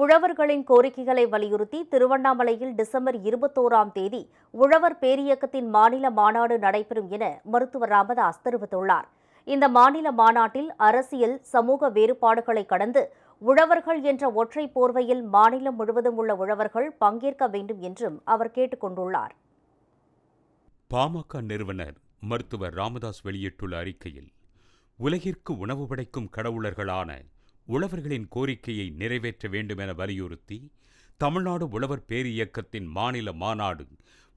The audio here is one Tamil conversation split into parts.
உழவர்களின் கோரிக்கைகளை வலியுறுத்தி திருவண்ணாமலையில் டிசம்பர் இருபத்தோராம் தேதி உழவர் பேரியக்கத்தின் மாநில மாநாடு நடைபெறும் என மருத்துவர் ராமதாஸ் தெரிவித்துள்ளார். இந்த மாநில மாநாட்டில் அரசியல் சமூக வேறுபாடுகளை கடந்து உழவர்கள் என்ற ஒற்றை போர்வையில் மாநிலம் முழுவதும் உள்ள உழவர்கள் பங்கேற்க வேண்டும் என்றும் அவர் கேட்டுக் கொண்டுள்ளார். பாமக நிறுவனர் மருத்துவர் ராமதாஸ் வெளியிட்டுள்ள அறிக்கையில் உலகிற்கு உணவு படைக்கும் கடவுளர்களான உழவர்களின் கோரிக்கையை நிறைவேற்ற வேண்டும் என வலியுறுத்தி தமிழ்நாடு உழவர் பேரியக்கத்தின் மாநில மாநாடு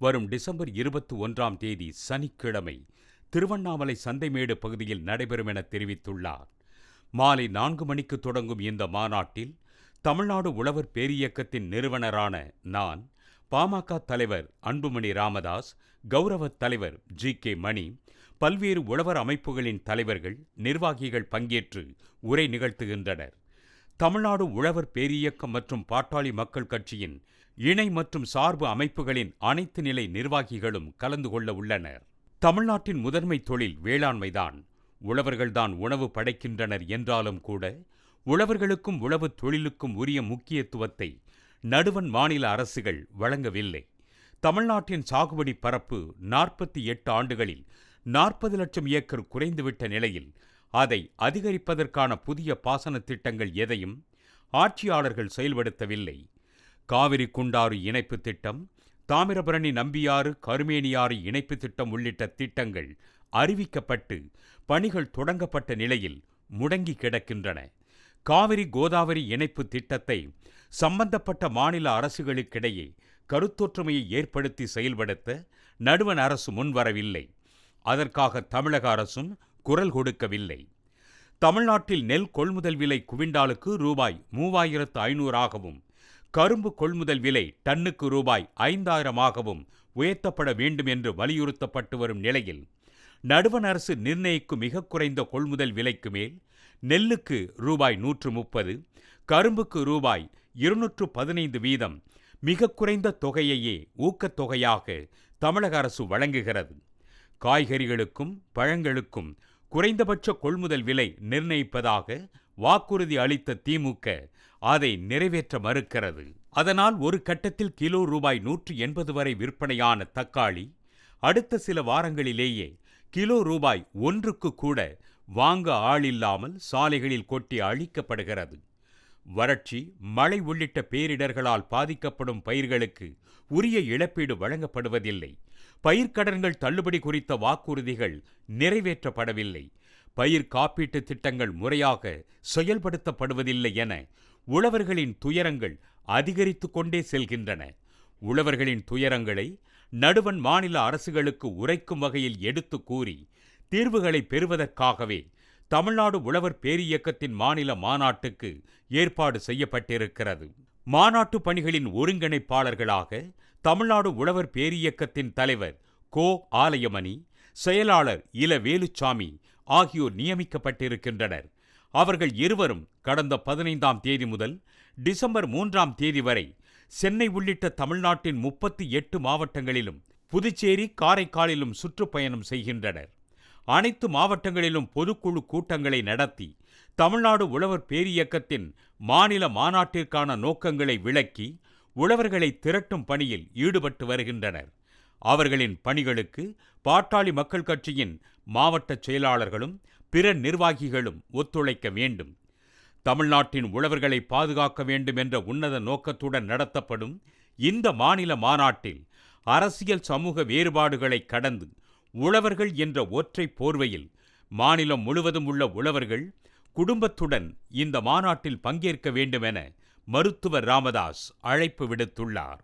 வரும் டிசம்பர் இருபத்தி ஒன்றாம் தேதி சனிக்கிழமை திருவண்ணாமலை சந்தைமேடு பகுதியில் நடைபெறும் என தெரிவித்துள்ளார். மாலை நான்கு மணிக்கு தொடங்கும் இந்த மாநாட்டில் தமிழ்நாடு உழவர் பேரியக்கத்தின் நிறுவனரான நான் பாமக தலைவர் அன்புமணி ராமதாஸ் கௌரவ தலைவர் ஜி கே மணி பல்வேறு உழவர் அமைப்புகளின் தலைவர்கள் நிர்வாகிகள் பங்கேற்று உரை நிகழ்த்துகின்றனர். தமிழ்நாடு உழவர் பேரியக்கம் மற்றும் பாட்டாளி மக்கள் கட்சியின் இணை மற்றும் சார்பு அமைப்புகளின் அனைத்து நிலை நிர்வாகிகளும் கலந்து கொள்ள உள்ளனர். தமிழ்நாட்டின் முதன்மை தொழில் வேளாண்மைதான். உழவர்கள்தான் உணவு படைக்கின்றனர் என்றாலும் கூட உழவர்களுக்கும் உழவு தொழிலுக்கும் உரிய முக்கியத்துவத்தை நடுவன் மாநில அரசுகள் வழங்கவில்லை. தமிழ்நாட்டின் சாகுபடி பரப்பு நாற்பத்தி எட்டு ஆண்டுகளில் நாற்பது லட்சம் ஏக்கர் குறைந்துவிட்ட நிலையில் அதை அதிகரிப்பதற்கான புதிய பாசன திட்டங்கள் எதையும் ஆட்சியாளர்கள் செயல்படுத்தவில்லை. காவிரி குண்டாறு இணைப்பு திட்டம் தாமிரபரணி நம்பியாறு கருமேனியாறு இணைப்பு திட்டம் உள்ளிட்ட திட்டங்கள் அறிவிக்கப்பட்டு பணிகள் தொடங்கப்பட்ட நிலையில் முடங்கி கிடக்கின்றன. காவிரி கோதாவரி இணைப்பு திட்டத்தை சம்பந்தப்பட்ட மாநில அரசுகளுக்கிடையே கருத்தொற்றுமையை ஏற்படுத்தி செயல்படுத்த நடுவண் அரசு முன்வரவில்லை. அதற்காக தமிழக அரசும் குரல் கொடுக்கவில்லை. தமிழ்நாட்டில் நெல் கொள்முதல் விலை குவிண்டாலுக்கு ரூபாய் மூவாயிரத்து ஐநூறாகவும் கரும்பு கொள்முதல் விலை டன்னுக்கு ரூபாய் ஐந்தாயிரமாகவும் உயர்த்தப்பட வேண்டும் என்று வலியுறுத்தப்பட்டு வரும் நிலையில் நடுவண் அரசு நிர்ணயிக்கும் மிக குறைந்த கொள்முதல் விலைக்கு மேல் நெல்லுக்கு ரூபாய் நூற்று முப்பது கரும்புக்கு ரூபாய் இருநூற்று பதினைந்து வீதம் மிக குறைந்த தொகையையே ஊக்கத்தொகையாக தமிழக அரசு வழங்குகிறது. காய்கறிகளுக்கும் பழங்களுக்கும் குறைந்தபட்ச கொள்முதல் விலை நிர்ணயிப்பதாக வாக்குறுதி அளித்த திமுக அதை நிறைவேற்ற மறுக்கிறது. அதனால் ஒரு கட்டத்தில் கிலோ ரூபாய் நூற்று எண்பது வரை விற்பனையான தக்காளி அடுத்த சில வாரங்களிலேயே கிலோ ரூபாய் ஒன்றுக்கு கூட வாங்க ஆளில்லாமல் சாலைகளில் கொட்டி அழிக்கப்படுகிறது. வறட்சி மழை உள்ளிட்ட பேரிடர்களால் பாதிக்கப்படும் பயிர்களுக்கு உரிய இழப்பீடு வழங்கப்படுவதில்லை. பயிர்க்கடன்கள் தள்ளுபடி குறித்த வாக்குறுதிகள் நிறைவேற்றப்படவில்லை. பயிர் காப்பீட்டு திட்டங்கள் முறையாக செயல்படுத்தப்படுவதில்லை என உழவர்களின் துயரங்கள் அதிகரித்து கொண்டே செல்கின்றன. உழவர்களின் துயரங்களை நடுவன் மாநில அரசுகளுக்கு உரைக்கும் வகையில் எடுத்து கூறி தீர்வுகளை பெறுவதற்காகவே தமிழ்நாடு உழவர் பேரியக்கத்தின் மாநில மாநாட்டுக்கு ஏற்பாடு செய்யப்பட்டிருக்கிறது. மாநாட்டு பணிகளின் ஒருங்கிணைப்பாளர்களாக தமிழ்நாடு உழவர் பேரியக்கத்தின் தலைவர் கோ. ஆலயமணி செயலாளர் இல. வேலுச்சாமி ஆகியோர் நியமிக்கப்பட்டிருக்கின்றனர். அவர்கள் இருவரும் கடந்த பதினைந்தாம் தேதி முதல் டிசம்பர் மூன்றாம் தேதி வரை சென்னை உள்ளிட்ட தமிழ்நாட்டின் முப்பத்தி எட்டு மாவட்டங்களிலும் புதுச்சேரி காரைக்காலிலும் சுற்றுப்பயணம் செய்கின்றனர். அனைத்து மாவட்டங்களிலும் பொதுக்குழு கூட்டங்களை நடத்தி தமிழ்நாடு உழவர் பேரியக்கத்தின் மாநில மாநாட்டிற்கான நோக்கங்களை விளக்கி உழவர்களை திரட்டும் பணியில் ஈடுபட்டு வருகின்றனர். அவர்களின் பணிகளுக்கு பாட்டாளி மக்கள் கட்சியின் மாவட்ட செயலாளர்களும் பிற நிர்வாகிகளும் ஒத்துழைக்க வேண்டும். தமிழ்நாட்டின் உழவர்களை பாதுகாக்க வேண்டும் என்ற உன்னத நோக்கத்துடன் நடத்தப்படும் இந்த மாநில மாநாட்டில் அரசியல் சமூக வேறுபாடுகளை கடந்து உழவர்கள் என்ற ஒற்றை போர்வையில் மாநிலம் முழுவதும் உள்ள உழவர்கள் குடும்பத்துடன் இந்த மாநாட்டில் பங்கேற்க வேண்டுமென மருத்துவர் ராமதாஸ் அழைப்பு விடுத்துள்ளார்.